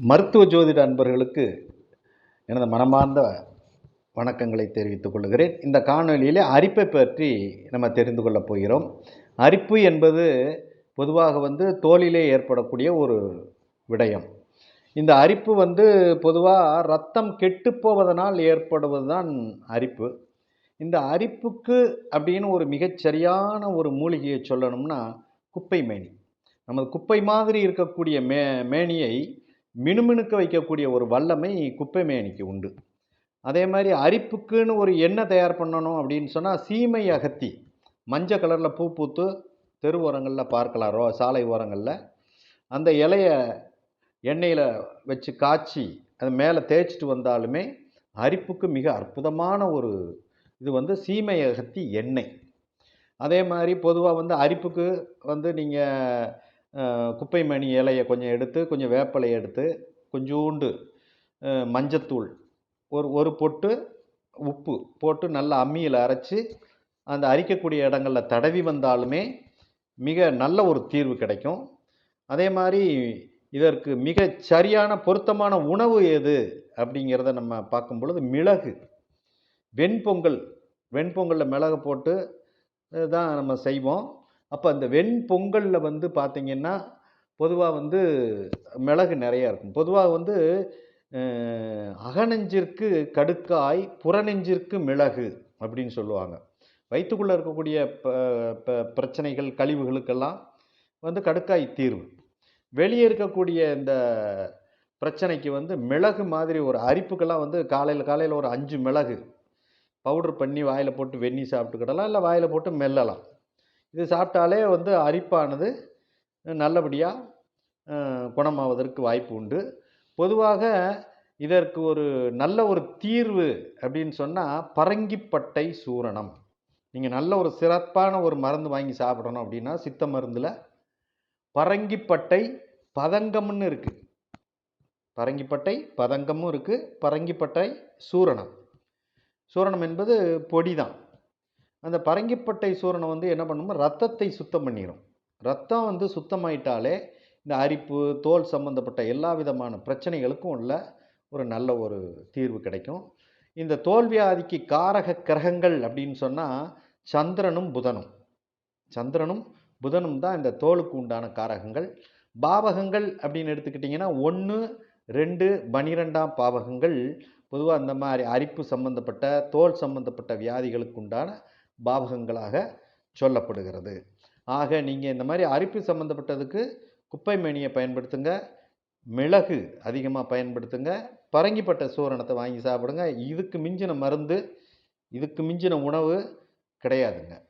மருத்துவ ஜோதிட அன்பர்களுக்கு எனது மனமார்ந்த வணக்கங்களை தெரிவித்துக் கொள்கிறேன். இந்த காணொலியிலே அரிப்பை பற்றி நம்ம தெரிந்து கொள்ளப் போகிறோம். அரிப்பு என்பது பொதுவாக வந்து தோலிலே ஏற்படக்கூடிய ஒரு விடயம். இந்த அரிப்பு வந்து பொதுவாக ரத்தம் கெட்டுப்போவதனால் ஏற்படுவது தான் அரிப்பு. இந்த அரிப்புக்கு அப்படின்னு ஒரு மிகச்சரியான ஒரு மூலிகையை சொல்லணும்னா குப்பை மேனி. நமது குப்பை மாதிரி இருக்கக்கூடிய மே மேனியை மினுமினுக்க வைக்கக்கூடிய ஒரு வல்லமை குப்பை மேனிக்கு உண்டு. அதே மாதிரி அரிப்புக்குன்னு ஒரு எண்ணெய் தயார் பண்ணணும் அப்படின்னு சொன்னால் சீமை அகத்தி மஞ்சள் கலரில் பூ பூத்து தெரு ஓரங்களில் பார்க்கலாம் ரோ சாலை ஓரங்களில். அந்த இலைய எண்ணெயில் வச்சு காய்ச்சி அது மேலே தேய்ச்சிட்டு வந்தாலுமே அரிப்புக்கு மிக அற்புதமான ஒரு இது வந்து சீமை அகத்தி எண்ணெய். அதே மாதிரி பொதுவாக வந்து அரிப்புக்கு வந்து நீங்கள் குப்பை மணி இலையை கொஞ்சம் எடுத்து கொஞ்சம் வேப்பிலையை எடுத்து கொஞ்சோண்டு மஞ்சத்தூள் ஒரு ஒரு பொட்டு உப்பு போட்டு நல்லா அம்மியில் அரைச்சி அந்த அரிக்கக்கூடிய இடங்களில் தடவி வந்தாலுமே மிக நல்ல ஒரு தீர்வு கிடைக்கும். அதே மாதிரி இதற்கு மிக சரியான பொருத்தமான உணவு எது அப்படிங்கிறத நம்ம பார்க்கும் பொழுது மிளகு. வெண்பொங்கல் வெண்பொங்கலில் மிளகு போட்டு தான் நம்ம செய்வோம். அப்போ அந்த வெண்பொங்கலில் வந்து பார்த்திங்கன்னா பொதுவாக வந்து மிளகு நிறையா இருக்கும். பொதுவாக வந்து அகநெஞ்சிற்கு கடுக்காய் புறநெஞ்சிற்கு மிளகு அப்படின்னு சொல்லுவாங்க. வயிற்றுக்குள்ளே இருக்கக்கூடிய ப ப- பிரச்சனைகள் கழிவுகளுக்கெல்லாம் வந்து கடுக்காய் தீர்வு. வெளியே இருக்கக்கூடிய இந்த பிரச்சனைக்கு வந்து மிளகு மாதிரி ஒரு அரிப்புக்கெல்லாம் வந்து காலையில் காலையில் ஒரு அஞ்சு மிளகு பவுடர் பண்ணி வாயில் போட்டு வெந்நி சாப்பிட்டுக்கிடலாம் இல்லை வாயில் போட்டு மெல்லலாம். இது சாப்பிட்டாலே வந்து அரிப்பானது நல்லபடியாக குணமாவதற்கு வாய்ப்பு உண்டு. பொதுவாக இதற்கு ஒரு நல்ல ஒரு தீர்வு அப்படின்னு சொன்னால் பரங்கிப்பட்டை சூரணம். நீங்கள் நல்ல ஒரு சிறப்பான ஒரு மருந்து வாங்கி சாப்பிடணும் அப்படின்னா சித்த மருந்தில் பரங்கிப்பட்டை பதங்கம்னு இருக்குது பரங்கிப்பட்டை பதங்கமும் இருக்குது பரங்கிப்பட்டை சூரணம். சூரணம் என்பது பொடி தான் அந்த பரங்கிப்பட்டை சூரணம் வந்து என்ன பண்ணுமோ ரத்தத்தை சுத்தம் பண்ணிடும் ரத்தம் வந்து சுத்தமாயிட்டாலே இந்த அரிப்பு தோல் சம்பந்தப்பட்ட எல்லா விதமான பிரச்சனைகளுக்கும் உள்ள ஒரு நல்ல ஒரு தீர்வு கிடைக்கும். இந்த தோல்வியாதிக்கு காரக கிரகங்கள் அப்படின்னு சொன்னால் சந்திரனும் புதனும். சந்திரனும் புதனும் தான் இந்த தோலுக்கு உண்டான காரகங்கள். பாவகங்கள் அப்படின்னு எடுத்துக்கிட்டிங்கன்னா ஒன்று ரெண்டு பனிரெண்டாம் பாவகங்கள். பொதுவாக இந்த மாதிரி அரிப்பு சம்பந்தப்பட்ட தோல் சம்பந்தப்பட்ட வியாதிகளுக்கு உண்டான பாவகங்களாக சொல்லப்படுகிறது. ஆக நீங்கள் இந்த மாதிரி அரிப்பு சம்மந்தப்பட்டதுக்கு குப்பை மேனியை பயன்படுத்துங்க. மிளகு அதிகமாக பயன்படுத்துங்க. பரங்கிப்பட்ட சூரணத்தை வாங்கி சாப்பிடுங்க. இதுக்கு மிஞ்சின மருந்து இதுக்கு மிஞ்சின உணவு கிடையாதுங்க.